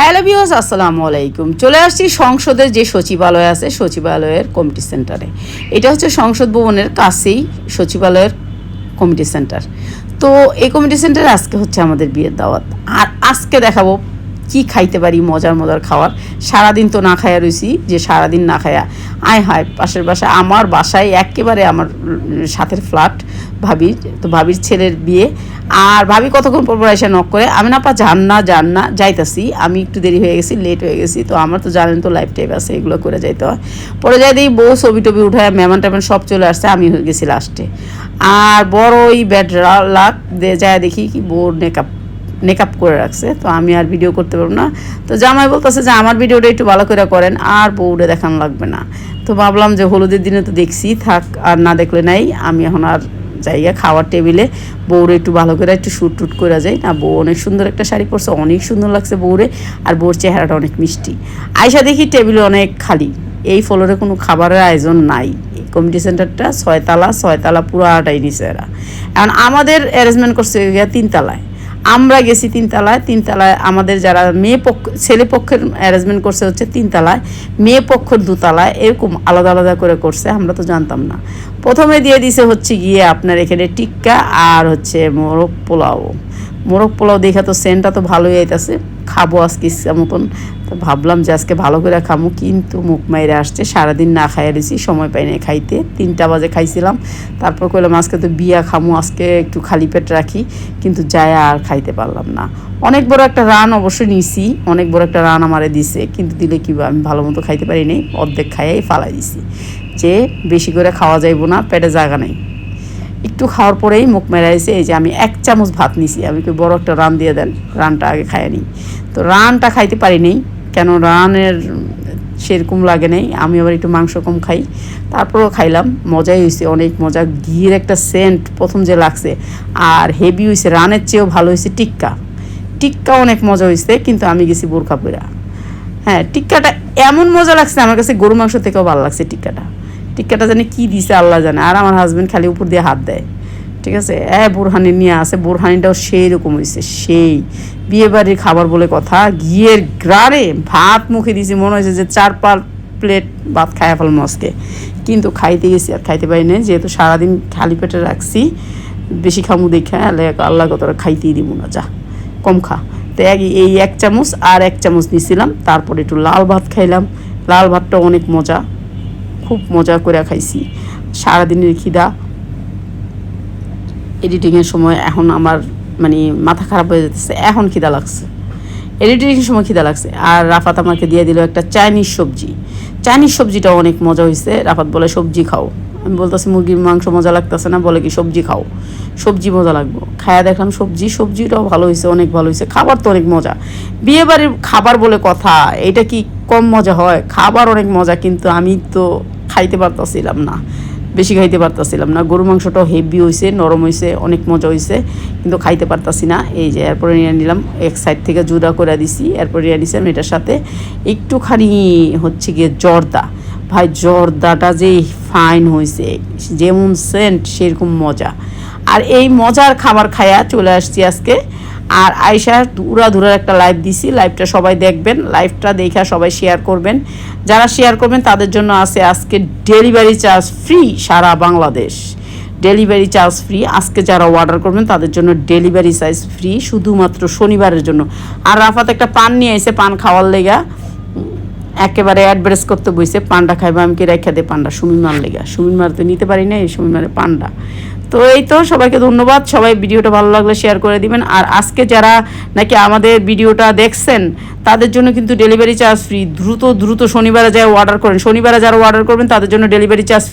Hello বিওস আসসালামু আলাইকুম। চলে আসছি সংসদের যে সচিবালয় আছে, সচিবালয়ের কমিটি সেন্টারে এটা হচ্ছে সংসদ ভবনের কাছেই সচিবালয়ের কমিটি সেন্টার তো এই কমিটি সেন্টারে আজকে হচ্ছে আমাদের বিয়ের দাওয়াত। আর আজকে দেখাবো কি খাইতে পারি, মজার মজার খাবার। সারাদিন তো না খাইয়া রয়েছি যে সারাদিন না খাইয়া। আয় হায়, পাশের বাসায় আমার বাসায় একেবারে আমার সাথের ফ্ল্যাট ভাবির, তো ভাবির ছেলের বিয়ে। আর ভাবি কতক্ষণ পর এসে নক করে, আমি না পা যান না যান না, যাইতাছি। আমি একটু দেরি হয়ে গেছি লেট হয়ে গেছি, তো আমার তো জানেন তো লাইফ টাইপ আছে, এগুলো করে যাইতে হয়। পরে যাই দিই বউ ছবি টবি উঠায়, মেহমান টেমান সব চলে আসছে, আমি হয়ে গেছি লাস্টে আর বড় ওই ব্যাড লাক যায় দেখি কি বউর মেকআপ মেকআপ করে রাখছে, তো আমি আর ভিডিও করতে পারব না। তো জামাই বলতেছে যে, আমার ভিডিওটা একটু ভালো করে করেন, আর বউরে দেখানো লাগবে না। তো ভাবলাম যে হলুদের দিনে তো দেখছি, থাক, আর না দেখলে নাই, আমি এখন আর জায়গা, খাওয়ার টেবিলে বউরে একটু ভালো করে একটু শুট টুট করা যায় না, বউ অনেক সুন্দর একটা শাড়ি পরছে, অনেক সুন্দর লাগছে বউরে, আর বউর চেহারাটা অনেক মিষ্টি। আয়সা দেখি টেবিল অনেক খালি। এই ফলোরে কোনো খাবারের আয়োজন নাই। কমিটি সেন্টারটা ছয়তলা ছয়তলা পুরো আটাই নিচে এরা এখন আমাদের অ্যারেঞ্জমেন্ট করছে তিনতলায়। আমরা গেছি তিনতলায় তিনতলায় আমাদের যারা মেয়ে পক্ষ, ছেলে পক্ষের অ্যারেঞ্জমেন্ট করছে হচ্ছে তিনতলায়, মেয়ে পক্ষের দুতলায়, এরকম আলাদা আলাদা করে করছে, আমরা তো জানতাম না। প্রথমে দিয়ে দিছে হচ্ছে গিয়ে আপনার এখানে টিক্কা আর হচ্ছে মোরগ পোলাও। মোরগ পোলাও দেখা তো সেন্টটা তো ভালোই আইতাছে খাব আজকে ইচ্ছা মতন। তো ভাবলাম যে আজকে ভালো করে খামো, কিন্তু মুখ মাইরে আসছে, সারাদিন না খাইয়া দিছি, সময় পাই নাই খাইতে। তিনটা বাজে খাইছিলাম। তারপর কইলাম আজকে তো বিয়া খামো, আজকে একটু খালি পেট রাখি, কিন্তু যায় আর খাইতে পারলাম না। অনেক বড় একটা রান অবশ্যই নিছি, অনেক বড় একটা রান আমারে দিছে, কিন্তু দিলে কি আমি ভালো মতো খাইতে পারি নাই, অর্ধেক খাইয়াই ফালাই দিছি। যে বেশি করে খাওয়া যাইব না, পেটে জায়গা নেই। একটু খাওয়ার পরেই মুখ মেরাইছে এই যে আমি এক চামচ ভাত নিছি। আমি কি বড় একটা রান দিয়ে দেন, রানটা আগে খাইয়া নিই। তো রানটা খাইতে পারি নাই, কেন রানের সেরকম লাগে নেই। আমি আবার একটু মাংস কম খাই। তারপরেও খাইলাম, মজাই হয়েছে অনেক মজা। ঘিয়ের একটা সেন্ট প্রথম যে লাগছে, আর হেভি হয়েছে রানের চেয়েও ভালো হয়েছে টিক্কা। টিক্কা অনেক মজা হয়েছে কিন্তু আমি গেছি বোরখা পরা হ্যাঁ টিক্কাটা এমন মজা লাগছে, আমার কাছে গরু মাংস থেকেও ভালো লাগছে টিক্কাটা। টিক্কাটা জানি কি দিছে, আল্লাহ জানে। আর আমার হাজবেন্ড খালি উপর দিয়ে হাত দেয়। ঠিক আছে? এ, বোরহানি নিয়ে আসে, বোরহানিটাও সেই রকম হয়েছে সেই। বিয়ে বাড়ির খাবার বলে কথা, ঘিয়ের গ্রারে ভাত মুখে দিয়েছি মনে হয়েছে যে চার পাঁচ প্লেট ভাত খাইয়া ফেলাম আজকে। কিন্তু খাইতে গেছি আর খাইতে পারি না যেহেতু সারাদিন খালি পেটে রাখছি, বেশি খামু দেখে আল্লাহ কতটা খাইতেই দিব না, যা। কম খা। তো এই এক চামচ আর এক চামচ নিছিলাম, তারপরে একটু লাল ভাত খাইলাম। লাল ভাতটা অনেক মজা। খুব মজা করে খাইছি। সারাদিনের খিদা। এডিটিংয়ের সময় এখন আমার মানে মাথা খারাপ হয়ে যেতেছে এখন খিদা লাগছে। এডিটিংয়ের সময় খিদা লাগছে। আর রাফাত আমাকে দিয়ে দিল একটা চাইনিজ সবজি। চাইনিজ সবজিটা অনেক মজা হয়েছে রাফাত বলে, সবজি খাও। আমি বলতেছি, মুরগির মাংস মজা লাগতেছে না? বলে কি, সবজি খাও। সবজি মজা লাগবো। খায়া দেখলাম সবজি, সবজিটাও ভালো হয়েছে অনেক ভালো হয়েছে খাবার তো অনেক মজা। বিয়ে বাড়ির খাবার বলে কথা, এটা কি কম মজা হয়? খাবার অনেক মজা, কিন্তু আমি তো খাইতে পারতাছিলাম না, বেশি খাইতে পারতাছিলাম না। গরু মাংসটাও হেভি হয়েছে নরম হয়েছে অনেক মজা হয়েছে কিন্তু খাইতে পারতাছি না। এই যে এরপরে নিয়ে নিলাম, এক সাইড থেকে জুড়া করে দিছি, এরপরে নিয়ে নিছিলাম এটার সাথে একটুখানি হচ্ছে গিয়ে জর্দা। ভাই, জর্দাটা যে ফাইন হয়েছে যেমন সেন্ট সেরকম মজা। আর এই মজার খাবার খায়া চলে আসছি আজকে আর আয়সা ধুরা ধুরার একটা লাইভ দিছি লাইভটা সবাই দেখবেন লাইভটা দেখা সবাই শেয়ার করবেন। যারা শেয়ার করবেন, তাদের জন্য আছে আজকে ডেলিভারি চার্জ ফ্রি সারা বাংলাদেশ। ডেলিভারি চার্জ ফ্রি আজকে যারা অর্ডার করবেন, তাদের জন্য ডেলিভারি চার্জ ফ্রি শুধুমাত্র শনিবারের জন্য। আর রাফাত একটা পান নিয়ে এসে পান খাওয়ার লেগা। একেবারে অ্যাডভারেস করতে বইছে পান্ডা খাইবা, আমি কি রেখা দে পান্ডা সুমিন মার লেগা। সুমিন মার তো নিতে পারি না এই সুমিন মারে পান্ডা তো এই তো, সবাইকে ধন্যবাদ। সবাই ভিডিওটা ভালো লাগলে শেয়ার করে দিবেন। আর আজকে যারা নাকি আমাদের ভিডিওটা দেখছেন, তাদের জন্য কিন্তু ডেলিভারি চার্জ ফ্রি দ্রুত দ্রুত শনিবারে যায় অর্ডার করেন, শনিবারে যারা অর্ডার করবেন, তাদের জন্য ডেলিভারি চার্জ